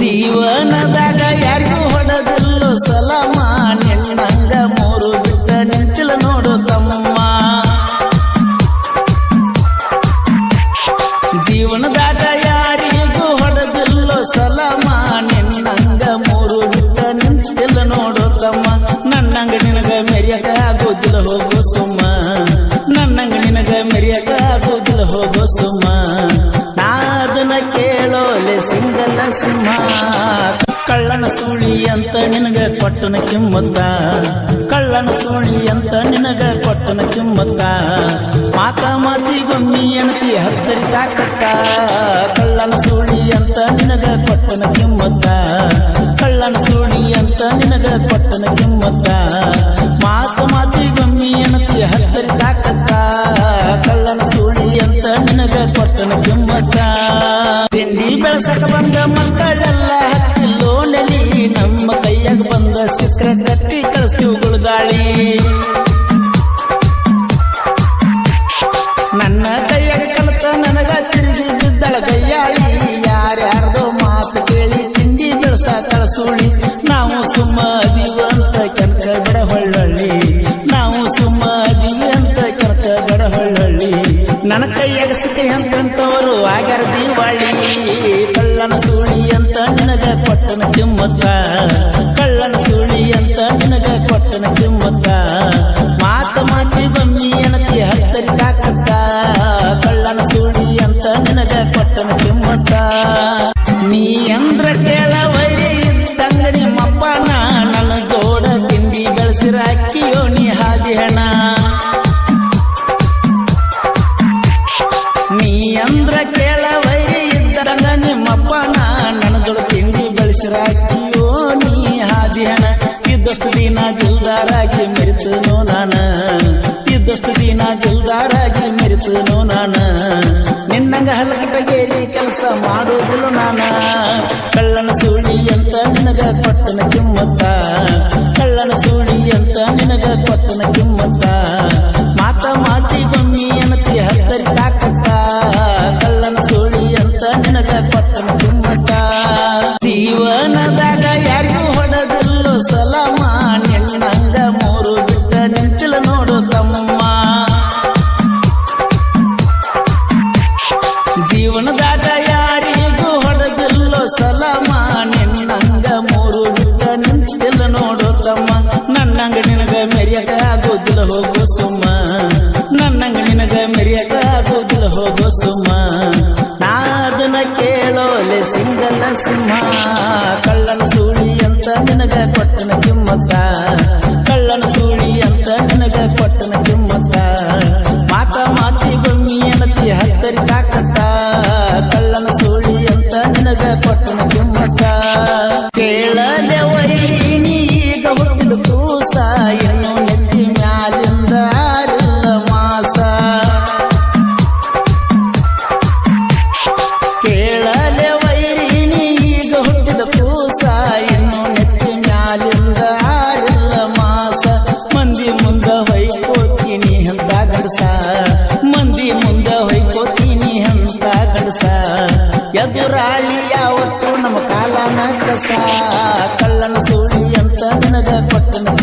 ಜೀವನದಾಗ ಯಾರಿಗೂ ಹೊಡೆದಲ್ಲೋ ಸಲಾಮ. ನಿನ್ನಂಗ ಮೂರು ಬಿಟ್ಟ ನಿಂತಿಲ್ಲ ನೋಡು ತಮ್ಮ ಜೀವನದಾಗ ಯಾರಿಗೂ ಹೊಡೆದಲ್ಲೋ ಸಲಾಮ. ನಿನ್ನಂಗ ಮೂರು ಬಿಟ್ಟ ನಿಂತಿಲ್ಲ ನೋಡು ತಮ್ಮ. ನನ್ನಂಗ ನಿನಗ ಮೆರಿಯಕ ಆಗೋದಿಲ್ಲ ಹೋಗೋ ಸುಮ್ಮ. ನನ್ನಂಗ ನಿನಗ ಮೆರಿಯಕ ಆಗೋದಿಲ್ಲ ಹೋಗೋ ಸುಮ್ಮ. ಕೇಳೋಲೆ ಸಿಂಗಲ ಸಿಂಹ. ಕಳ್ಳನ ಸುಳಿ ಅಂತ ನಿನಗ ಕೊಟ್ಟನ ಕಿಮ್ಮತ್ತ. ಕಳ್ಳನ ಸುಳಿ ಅಂತ ನಿನಗ ಕೊಟ್ಟನ ಕಿಮ್ಮತ್ತ. ಮಾತ ಮಾತಿಗೊಮ್ಮಿ ಎಣತಿ ಹತ್ತರಿ ತಾಕತ್ತ. ಕಳ್ಳನ ಸುಳಿ ಅಂತ ನಿನಗ ಕೊಟ್ಟನ ಕಿಮ್ಮತ್ತ. ಕಳ್ಳನ ಸುಳಿ ಅಂತ ನಿನಗ ಕೊಟ್ಟನ ಕಿಮ್ಮತ್ತ. ಮಕ್ಕಳೆಲ್ಲ ಹತ್ತಿಲ್ಲೋಣಲಿ ನಮ್ಮ ಕೈಯಾಗ ಬಂದ ಸಿಕ್ರ ಕಟ್ಟಿ ಕಳಿಸ್ತೀವಿ ಗುಳುಗಾಳಿ. ನನ್ನ ಕೈಯಾಗ ಕಲಿತ ನನಗ ತಿರುಗಿ ಬಿದ್ದಳ ಕೈಯಾಳಿ ಯಾರ್ಯಾರ್ದೋ ಸಿಕ್ಕಿ ಅಂತಂತವರು ಆಗ್ಯಾರ ದೀವಾಳಿ. ಕಳ್ಳನ ಸೂಳಿ ಅಂತ ನಿನಗ ಕೊಟ್ಟನ ಕಿಮ್ಮತ್ತ. ಕೆಲಸ ಮಾಡುವುದಿಲ್ಲ ನಾನ. ಕಳ್ಳನ ಸೂಳಿ ಅಂತ ನಿನಗ ಕೊಟ್ಟನ ಕಿಮ್ಮತ್ತ. ಕಳ್ಳನ ಸೂಳಿ ಅಂತ ನಿನಗ ಕೊಟ್ಟನ ಕಿಮ್ಮತ್ತ. ಮಾತ ಮಾತಿ ಬಮ್ಮಿ ಅನತಿ ಹತ್ತರಿ ತಾಕತ್ತ. ಕಳ್ಳನ ಸೂಳಿ ಅಂತ ನಿನಗ ಕೊಟ್ಟನ ಕಿಮ್ಮತ್ತ. ಜೀವನದಾಗ ಯಾರಿಗೂ ಹೊಡೆದಿಲ್ಲೋ ಸಲಾಮ. ನಿನ್ನಂಗ ಮೂರು ಬಿಟ್ಟ ನಿಂತಿಲ್ಲ ನೋಡು ತಮ್ಮ ಜೀವನದಾಗ ಆಗೋದಿಲ್ಲ ಎದುರಾಳಿ ಯಾವತ್ತು ನಮ್ಮ ಕಾಲನ ಕಸ. ಕಳ್ಳನ ಸುಳಿ ಅಂತ ನಿನಗ ಕೊಟ್ಟನ.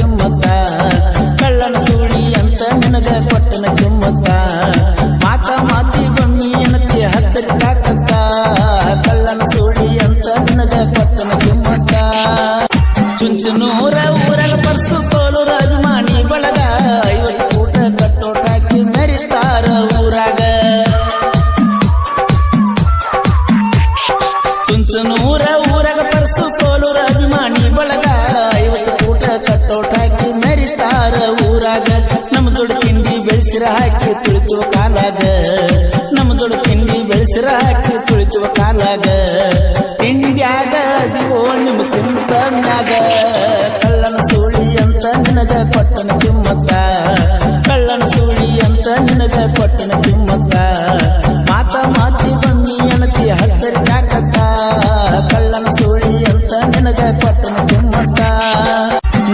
ಮ್ಯಾಗ ಕಳ್ಳನ ಸೂಳಿ ಅಂತ ನಿನಗ ಕೊಟ್ಟನ ತಿಮ್ಮತ್ತ ಕಳ್ಳನ ಸೂಳಿ ಅಂತ ನಿನಗ ಕೊಟ್ಟನ ತಿಮ್ಮತ್ತ ಮಾತ ಮಾತಿ ಬನ್ನಿ ಅಣತಿ ಹತ್ತರಿ ಯಾಕತ್ತ. ಕಳ್ಳನ ಸೂಳಿ ಅಂತ ನಿನಗ ಕೊಟ್ಟನ ತಿಮ್ಮತ್ತ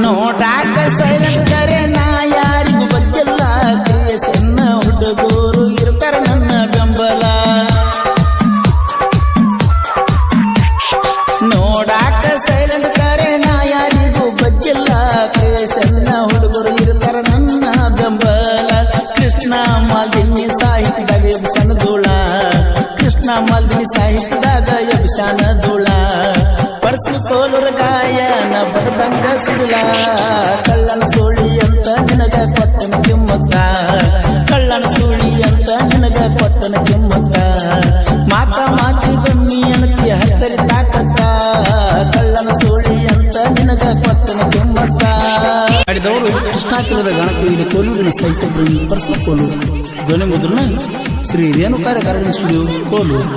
ನೋಡಾಕ ಸೈಲೆಂಟ್ ಕರೆ ನಾ ಯಾರಿಗೂ ಗೊತ್ತಿಲ್ಲ. ಸಣ್ಣ ಹುಡುಗರು ಇರ್ತಾರ ನನ್ನ ಬೆಂಬಲ. ನೋಡಾಕ ಸೈಲೆಂಟ್ ಸಾಹಿತ್ಯದಾಗ ಯಕ್ಷಾನ ಧೂಳ. ಪರ್ಸು ಸೋಲುರ ಗಾಯನ ಬಡದಂಗ ಸಿಡಿಲ. ಕಳ್ಳನ ಸೋಳಿ ಅಂತ ನಿನಗ ಕೊಟ್ಟನ ಕೆಮ್ಮತ್ತ. ಕಳ್ಳನ ಸೋಳಿ ಅಂತ ನಿನಗ ಕೊಟ್ಟನ ಕಿಮ್ಮತ್ತ. ಕೃಷ್ಣಾಚಲದ ಗಣಪತಿ ಕೋಲೂರಿನ ಸಹಿತ ಪರಸು ಕೋಲು ಧ್ವನಿ ಮುದ್ರಣ ಶ್ರೀ ರೇಣುಕಾರ ಕಾರಣ ಸ್ಟುಡಿಯೋ ಕೋಲೂರು.